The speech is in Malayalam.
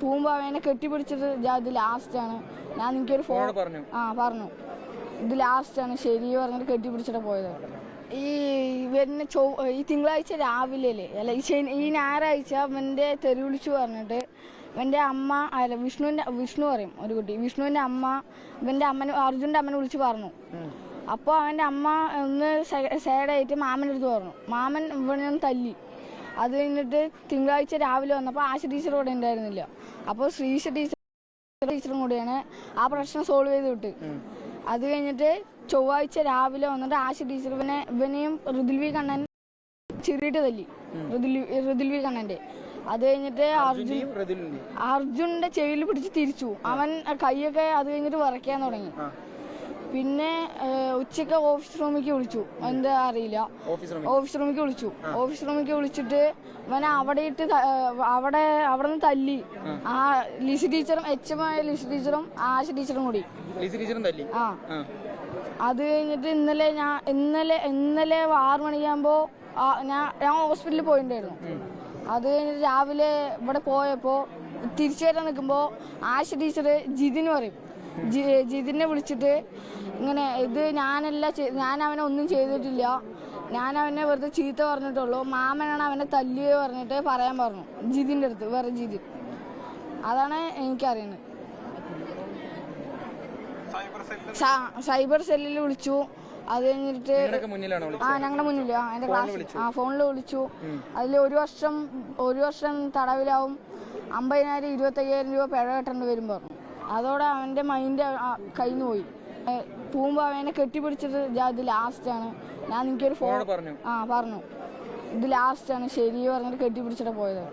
പോകുമ്പോൾ കെട്ടിപ്പിടിച്ചത് കെട്ടിപ്പിടിച്ചിട്ട് ഞാൻ ഇത് ലാസ്റ്റാണ് ഞാൻ എനിക്കൊരു ഫോൺ പറഞ്ഞു. ആ പറഞ്ഞു. ഇത് ലാസ്റ്റ് ആണ് ശരി പറഞ്ഞിട്ട് കെട്ടിപ്പിടിച്ചിട്ട് പോയത്. ഈ വരുന്ന ചൊ ഈ തിങ്കളാഴ്ച രാവിലെ അല്ല? ഈ ശനി ഈ ഞായറാഴ്ച ഇവന്റെ തെറി വിളിച്ചു പറഞ്ഞിട്ട് ഇവന്റെ അമ്മ അല്ല വിഷ്ണുവിന്റെ വിഷ്ണു പറയും ഒരു കുട്ടി. വിഷ്ണുവിന്റെ അമ്മ ഇവന്റെ അമ്മനെ അർജുന്റെ അമ്മനെ വിളിച്ച് പറഞ്ഞു. അപ്പോൾ അവന്റെ അമ്മ ഒന്ന് സൈഡായിട്ട് മാമന്റെ അടുത്ത് പറഞ്ഞു. മാമൻ ഒന്ന് തല്ലി. അത് കഴിഞ്ഞിട്ട് തിങ്കളാഴ്ച രാവിലെ വന്നപ്പോൾ ആശ ടീച്ചർ ഇവിടെ ഉണ്ടായിരുന്നില്ല. അപ്പോൾ ശ്രീശ ടീച്ചർ ടീച്ചറും കൂടിയാണ് ആ പ്രശ്നം സോൾവ് ചെയ്ത് വിട്ട്. അത് കഴിഞ്ഞിട്ട് ചൊവ്വാഴ്ച രാവിലെ വന്നിട്ട് ആശ ടീച്ചർ ഇവനെ ഇവനെയും ഋതുൽവി കണ്ണൻ ചെറിയിട്ട് തല്ലി. ഋതുൽവി കണ്ണന്റെ. കണ്ണന്റെ അത് കഴിഞ്ഞിട്ട് അർജുൻ അർജുന്റെ ചെവിയിൽ പിടിച്ച് തിരിച്ചു. അവൻ കൈയൊക്കെ അത് കഴിഞ്ഞിട്ട് വിറയ്ക്കാൻ തുടങ്ങി. പിന്നെ ഉച്ചയ്ക്ക് ഉച്ചയ്ക്ക് ഓഫീസ് റൂമിലേക്ക് വിളിച്ചു. എന്താ അറിയില്ല. ഓഫീസ് റൂമിലേക്ക്. വിളിച്ചു. ഓഫീസ് റൂമിലേക്ക് വിളിച്ചിട്ട് ഇവനെ അവിടെ ഇട്ട് അവിടെ അവിടെ നിന്ന് തല്ലി. ആ. ലിസി ടീച്ചറും എച്ച് എം ആയ ലിസി ടീച്ചറും ആശ ടീച്ചറും കൂടി. ലിസി ടീച്ചറും തല്ലി. ആ. അത് കഴിഞ്ഞിട്ട് ഇന്നലെ ഞാൻ ഇന്നലെ ഇന്നലെ ആറ് മണിയാകുമ്പോൾ ഞാൻ ഞാൻ ഹോസ്പിറ്റലിൽ പോയിട്ടുണ്ടായിരുന്നു അത് കഴിഞ്ഞിട്ട് രാവിലെ ഇവിടെ പോയപ്പോൾ തിരിച്ചു വരാൻ നിൽക്കുമ്പോൾ ആശ ടീച്ചർ ജിതിന് പറയും. ജിതിനെ വിളിച്ചിട്ട് ഇങ്ങനെ ഇത് ഞാനല്ല ഞാൻ അവനെ ഒന്നും ചെയ്തിട്ടില്ല. ഞാൻ അവനെ വെറുതെ ചീത്ത പറഞ്ഞിട്ടുള്ളൂ. മാമനാണ് അവനെ തല്ലിയത് പറഞ്ഞിട്ട് പറയാൻ പറഞ്ഞു. ജിതിന്റെ അടുത്ത് വേറെ ജിതിൻ അതാണ് എനിക്കറിയുന്നത്. സൈബർ സെല്ലിൽ വിളിച്ചു. അത് കഴിഞ്ഞിട്ട് ആ ഞങ്ങളുടെ മുന്നിൽ എന്റെ ക്ലാസ് ആ ഫോണിൽ വിളിച്ചു. അതിൽ ഒരു വർഷം ഒരു വർഷം തടവിലാവും. അമ്പതിനായിരം ഇരുപത്തയ്യായിരം രൂപ പിഴ കെട്ടേണ്ടി വരും പറഞ്ഞു. അതോടെ അവന്റെ മൈൻഡ് കയ്യിൽ നിന്ന് പോയി. പോകുമ്പോൾ അവനെ കെട്ടിപ്പിടിച്ചിട്ട് ഇത് ലാസ്റ്റാണ് ഞാൻ എനിക്കൊരു ഫോൺ പറഞ്ഞു. ആ പറഞ്ഞു. ഇത് ലാസ്റ്റാണ് ശരി പറഞ്ഞിട്ട് കെട്ടിപ്പിടിച്ചിട്ട് പോയത്.